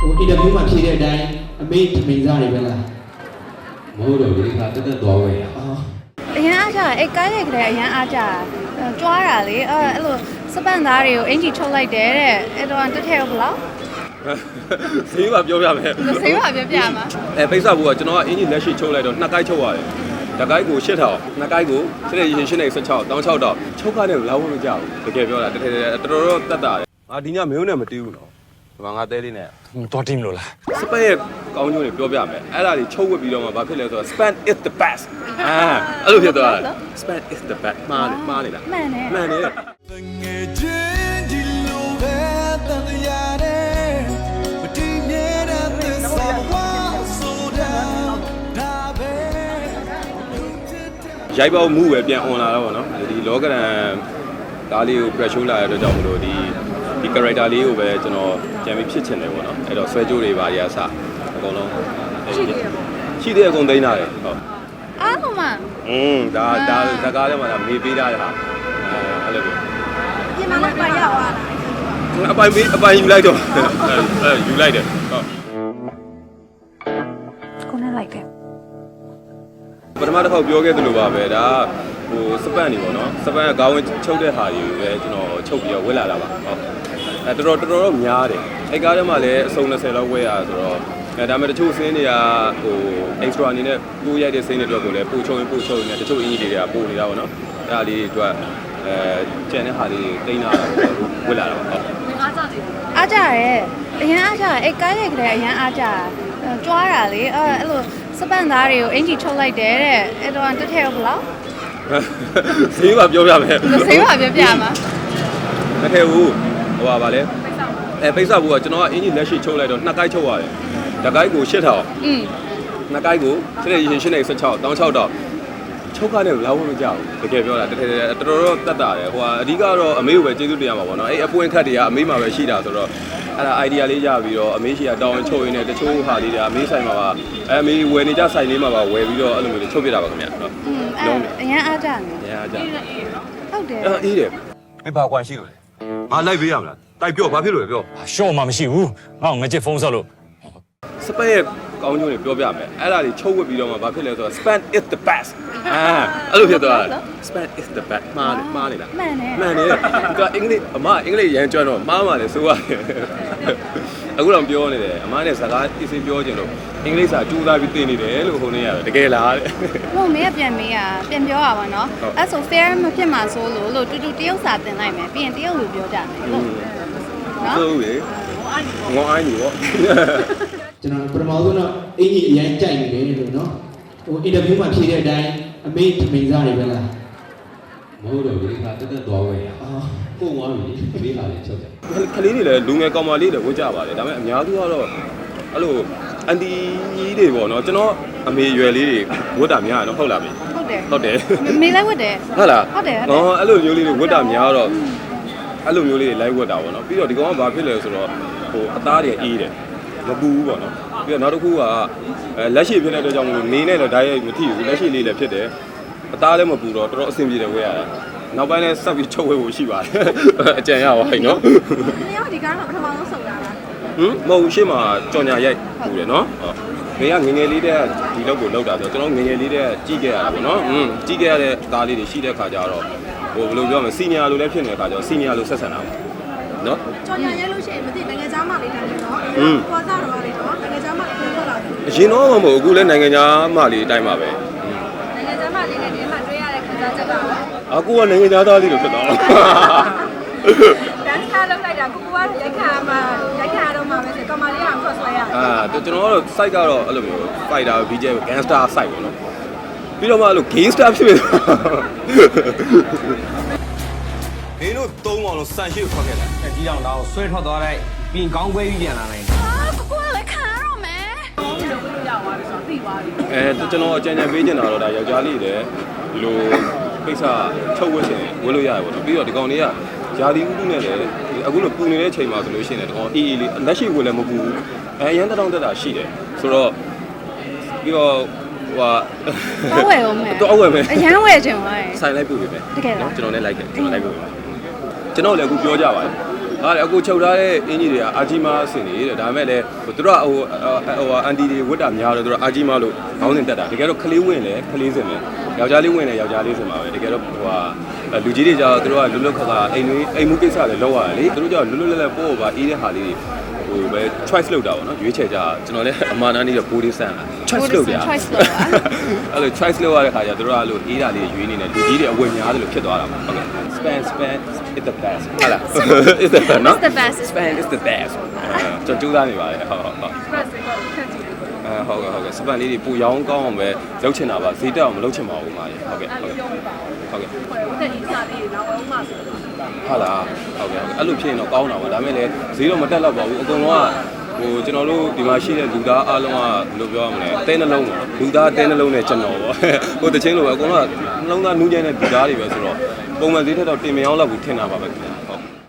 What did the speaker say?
ဟိုအင်တာဗျူးမှာဖြေတဲ့အတိုင်းအမေထမင်းစားတွေပဲလားမဟုတ်တော့ဒီခါတက်တက်သွားဝဲရအော်အရန်အားကြတယ်အဲ့ကားရိုက်ကလေးအရန်အားကြတယ်အဲ့ကြွားတာလေအဲ့အဲ့လိုစပန်သားတွေကိုအင်ဂျီချုပ်လိုက်တယ်တဲ့အဲ့တော့တက်ထဲဘလောက်ဈေးပါပြောပြမယ်စိမ့်ပါပြပြမှာအဲပိတ်ဆက်ဘူးကကျွန်တော်ကအင်ဂျင်လက်ရှိချုပ်လိုက်တော့နှစ်ကိုက်ချုပ်ရတယ်တကိုက်ကို8000နှစ်ကိုက်ကိုစတဲ့ရင်ရှင်းနေ16 16တော့ချုပ်ကားနဲ့လာဝမကြဘူးတကယ်ပြောတာတကယ်တော်တော်တက်တာတယ်အာဒီညမင်းနဲ့မတီးဘူးနော် ဒီမှာငါတဲလေးနဲ့တော်တင်မလို့လားစပန်ရဲ့ကောင်းကျိုးတွေပြောပြမယ်အဲ့ဒါတွေချုပ်ဝတ်ပြီးတော့မှဘာဖြစ်လဲဆိုတော့ span is the best အာအဲ့လိုဖြစ်သွားတယ် span is the best မှားတယ်မှားနေလားမှန်တယ်မှန်တယ်ငယ်ချင်းဒီလိုပဲတန်ရတယ်မတည်မြဲတဲ့သစ္စာဝါဆိုတာဒါပဲရိုက်ပေါမှုပဲပြန် on လာတော့ဗောနော်ဒီလောကရန်ဒါလေးကို pressure လာရတဲ့အတွက်ကြောင့်မလို့ဒီ ဒီ character လေးကိုပဲကျွန်တော်ကြံပြီးဖြစ်ချင်တယ်ဗောနော်အဲ့တော့ဆွဲကြိုးတွေပါရအစအကုန်လုံးရှိသေးတယ်ရှိသေးတယ်အကုန်သိမ်းထားတယ်ဟုတ်အားလုံးမอืมဒါဒါဇကားထဲမှာဒါမေးပေးထားတဲ့ဟာအဲအဲ့လိုပဲပြင်မလိုက်ပါရပါလားအပိုင်ပေးအပိုင်ယူလိုက်တော့အဲအဲယူလိုက်တယ်ဟုတ်ကိုနဲ့လိုက်တယ်ပထမတစ်ခေါက်ပြောခဲ့သလိုပါပဲဒါ ဟိုစပန့်နေပေါ့နော်စပန့်ကခေါင်းဝင်ချုပ်တဲ့ဟာတွေကိုပဲကျွန်တော်ချုပ်ပြီးတော့ဝစ်လာတာပါဟုတ်အဲတော်တော်တော်တော်များတယ်အဲ့ကားထဲမှာလည်းအစုံ20လောက်ဝဲရဆိုတော့အဲဒါပေမဲ့တချို့စင်းတွေကဟို extra အနေနဲ့ပို့ရိုက်တဲ့စင်းတွေအတွက်ကိုလည်းပို့ချုံရင်ပို့ချုံရင်တချို့အင်ကြီးတွေကပို့နေတာပေါ့နော်အဲ့ဒါလေးတွေအတွက်အဲကျန်တဲ့ဟာလေးတိန်းလာတာပေါ့ဝစ်လာတာပေါ့ဟုတ်အားကြတယ်အရန်အားကြတယ်အဲ့ကားရိုက်ကလေးအရန်အားကြတယ်အဲ့ကြွားတာလေအဲ့အဲ့လိုစပန်သားတွေကိုအင်ဂျီချုပ်လိုက်တယ်တဲ့အဲ့တော့တက်ထဲဘလောက် ဈေးပါပြောပြမယ်စိမ့်ပါပြပြမှာမထဲဘူးဟိုပါဗာလဲအဲပိတ်ဆက်ဘူးကကျွန်တော်ကအင်ဂျင်လက်ရှိချုပ်လိုက်တော့နှစ်ကိုက်ချုပ်ရတယ်တကိုက်ကို8000อืมနှစ်ကိုက်ကိုစတဲ့ရင်ရှင်းနေ16 16တော့ချုပ်ကားနဲ့လာဝမကြဘူးတကယ်ပြောတာတကယ်တော်တော်တက်တာတယ်ဟိုကအဓိကတော့အမေကိုပဲကျေးဇူးတင်ရမှာပေါ့နော်အဲ့အပွင့်ခတ်တွေကအမေမှာပဲရှိတာဆိုတော့ အဲ့ဒါ idea လေးရပြီးတော့အမေရှိကတောင်းရင်ချုပ်ရင်းနဲ့တချို့ဟာလေးတွေအမေဆိုင်မှာပါအဲအမေဝယ်နေကြဆိုင်လေးမှာပါဝယ်ပြီးတော့အဲ့လိုမျိုးလေးချုပ်ပြတာပါခင်ဗျာနော်อืมအဲ့အရန်အားကြတယ်ညာကြဟုတ်တယ်အဲ့အေးတယ်မင်းဘာကွာရှိလို့လဲငါလိုက်ပေးရမလားတိုက်ပြောဘာဖြစ်လို့လဲပြောရှော့မှမရှိဘူးငါ့ကိုငကြက်ဖုန်းဆက်လို့စပန်ရဲ့ ကောင်းကျိုးတွေပြောပြမယ်အဲ့ဒါတွေချုပ်ဝတ်ပြီးတော့မှဘာဖြစ်လဲဆိုတော့ span is the best အာအဲ့လိုဖြစ်သွားတယ် span is the best မှားတယ်မှားနေလားမှန်တယ်မှန်တယ်သူကအင်္ဂလိပ်အမအင်္ဂလိပ်ရမ်းကျွမ်းတော့မှားမှလည်းဆိုရတယ်အခုတော့ပြောနေတယ်အမနဲ့စကားအစ်စ်ပြောချင်လို့အင်္ဂလိပ်စာကြိုးစားပြီးသင်နေတယ်လို့ဟိုနေ့ရတယ်တကယ်လားတဲ့ဟိုမေးကပြန်မေးอ่ะပြန်ပြောရပါတော့ဟုတ်အဲ့ဆို fair မဖြစ်မှာဆိုလို့လို့တူတူတရုတ်စာသင်လိုက်မယ်ပြီးရင်တရုတ်လိုပြောကြမယ်လို့နော်ဆိုလေငေါအိုင်းနေပေါ့ ကျွန်တော်ပထမဆုံးတော့အင်ကြီးအရင်ကြိုက်နေတယ်လို့နော်ဟိုအင်တာဗျူးမှာဖြေတဲ့အတိုင်းအမေထမင်းစားတွေပဲလားမဟုတ်တော့ဒီခါတက်တက်သွားဝဲရအော်ပုံသွားပြီဒီခါလေးချုပ်တယ်ကလေးတွေလည်းလူငယ်ကောင်မလေးတွေဝတ်ကြပါတယ်ဒါပေမဲ့အများစုကတော့အဲ့လိုအန်တီကြီးတွေပေါ့နော်ကျွန်တော်အမေရွယ်လေးတွေဝတ်တာများတယ်နော်ဟုတ်လားမေဟုတ်တယ်ဟုတ်တယ်မေးလိုက်ဝတ်တယ်ဟုတ်လားဟုတ်တယ်ဟုတ်တယ်ဟောအဲ့လိုမျိုးလေးတွေဝတ်တာများတော့အဲ့လိုမျိုးလေးတွေလိုက်ဝတ်တာပေါ့နော်ပြီးတော့ဒီကောင်ကဘာဖြစ်လဲဆိုတော့ဟိုအသားတွေအေးတယ် မပူဘူးပေါ့နော်ပြီးတော့နောက်တစ်ခုကအဲလက်ရှိဖြစ်တဲ့အတွက်ကြောင့်မလို့နေနဲ့လည်းဓာတ်ရိုက်မထိဘူးလက်ရှိလေးလည်းဖြစ်တယ်အသားလည်းမပူတော့တော်တော်အဆင်ပြေတယ်ဝဲရတာနောက်ပိုင်းလည်းဆက်ပြီးချုပ်ဝဲဖို့ရှိပါတယ်အကြံရပါပြီနော်တယောက်ဒီကားတော့ပထမဆုံးဆုံးတာလားဟမ်မဟုတ်ဘူးရှေ့မှာကြော်ညာရိုက်ပူတယ်နော်ဟုတ်မင်းကငယ်ငယ်လေးတည်းကဒီလောက်ကိုလောက်တာဆိုတော့ကျွန်တော်ငယ်ငယ်လေးတည်းကကြည့်ခဲ့ရတာပေါ့နော်ဟမ်ကြည့်ခဲ့ရတဲ့သားလေးတွေရှိတဲ့ခါကျတော့ဟိုဘယ်လိုပြောမလဲစီနီယာလိုလည်းဖြစ်နေတဲ့ခါကျတော့စီနီယာလိုဆက်ဆံတာပေါ့ နော်ကြော်ညာရဲလို့ရှိရင်မသိနိုင်ငံသားမှလေးတိုင်းနော်อืมပေါ်စားတော့လေးနော်နိုင်ငံသားမှလေးပြောလာတယ်အရင်တော့မဟုတ်ဘူးအခုလည်းနိုင်ငံခြားမှလေးအတိုင်းပါပဲနိုင်ငံသားမှလေးနဲ့ဒီမှာတွေ့ရတဲ့ခံစားချက်ကရောအခုကနိုင်ငံခြားသားလေးလိုဖြစ်သွားတန်းချလောက်လိုက်တာကိုကရိုက်ခါမှာရိုက်ခါတော့မှပဲဆိုကမာလေးအောင် cross လိုက်ရအာကျွန်တော်ကတော့ site ကတော့အဲ့လိုမျိုး fighter BJ gangster site ပေါ့နော်ပြီးတော့မှအဲ့လို gangster ဖြစ်နေ မင်းတို့သုံးအောင်လို့စံရှိကိုခေါ်ခဲ့တာအကြီးအောင်တော့ဆွဲထွက်သွားလိုက်ပြီးရင်ကောင်းခွဲပြီးပြန်လာနိုင်တယ်အာကိုကလည်းခံရတော့မယ်အဲကျွန်တော်အကြံဉာဏ်ပေးချင်တာတော့ဒါယောက်ျားလေးတွေဒီလိုကိစ္စချုပ်ဝတ်ရှင်ဝတ်လို့ရတယ်ပေါ့နော်ပြီးတော့ဒီကောင်လေးကယာဒီဥတုနဲ့လည်းအခုလိုပူနေတဲ့အချိန်မှာဆိုလို့ရှိရင်လည်းဒီကောင်အေးအေးလေးလက်ရှိဝတ်လည်းမပူဘူးအဲရန်တောင်းတက်တာရှိတယ်ဆိုတော့ပြီးတော့ဟိုဟာတော့ဝယ်အောင်မယ်တော့ဝယ်မယ်အရန်ဝယ်ခြင်းဝယ်ဆိုင်လိုက်ပြုတ်ပြီပဲတကယ်လား ကျွန်တော်လည်းလိုက်တယ်ကျွန်တော်လိုက်ပြုတ်ပြီ ကျွန်တော်လည်းအခုပြောကြပါတယ်ဟာလေအခုချုပ်ထားတဲ့အင်ကြီးတွေကအာဂျီမာအဆင်နေတဲ့ဒါပေမဲ့လည်းဟိုသူတို့ကဟိုဟိုအန်တီတွေဝတ်တာများတယ်သူတို့အာဂျီမာလို့ခေါင်းစဉ်တက်တာတကယ်တော့ကလေးဝင်လေကလေးစင်လေယောက်ျားလေးဝင်လေယောက်ျားလေးစင်ပါပဲတကယ်တော့ဟိုဟာလူကြီးတွေကြောင့်သူတို့ကလွတ်လွတ်ခါခါအိမ်တွေအိမ်မှုကိစ္စတွေလောက်ရတယ်လေသူတို့ကြောင့်လွတ်လွတ်လပ်လပ်ပို့ပါအေးတဲ့ဟာလေးတွေ ဟိုပဲ choice လုပ်တာပေါ့နော်ရွေးချယ်ကြကျွန်တော်လည်းအမှန်တမ်းနေတော့ body scan တာ choice လုပ်တယ် choice လုပ်တာအဲ့လို choice လုပ်ရတဲ့ခါကျတို့ကအဲ့လိုအေးတာလေးရွေးနေတယ်လူကြီးတွေအဝယ်များတယ်လို့ဖြစ်သွားတာပါဟုတ်ကဲ့ span span is the best ဟုတ်လား is the best နော် It's the best span is the best ကျွန်တော်ကြိုးစားနေပါတယ်ဟုတ်ဟုတ်ဟုတ် အဲဟုတ်ကဲ့ဟုတ်ကဲ့စပန်လေးတွေပူရောင်းကောင်းအောင်ပဲလုပ်ချင်တာပါဈေးတက်အောင်မလုပ်ချင်ပါဘူးမာကြီးဟုတ်ကဲ့အဲ့ဟုတ်လိုကဲ့ပြောပြပါဦးဟုတ်ကဲ့ဟိုဦးတဲ့ဤစားလေးနောက်အောင်မှဆိုတော့ဟုတ်လားဟုတ်ကဲ့ဟုတ်ကဲ့အဲ့လိုဖြစ်ရင်တော့ကောင်းတာပါဒါပေမဲ့လည်းဈေးတော့မတက်တော့ပါဘူးအကုန်လုံးကဟိုကျွန်တော်တို့ဒီမှာရှိတဲ့လူသားအားလုံးကဘယ်လိုပြောရမလဲတဲနှလုံးပေါ့လူသားတဲနှလုံးနဲ့ကျွန်တော်ပေါ့ဟိုတချင်းလိုပဲအကုန်လုံးကနှလုံးသားနူးညံ့တဲ့လူသားတွေပဲဆိုတော့ပုံမှန်ဈေးထက်တော့တင်မအောင်လောက်ဘူးထင်တာပါပဲခင်ဗျာဟုတ်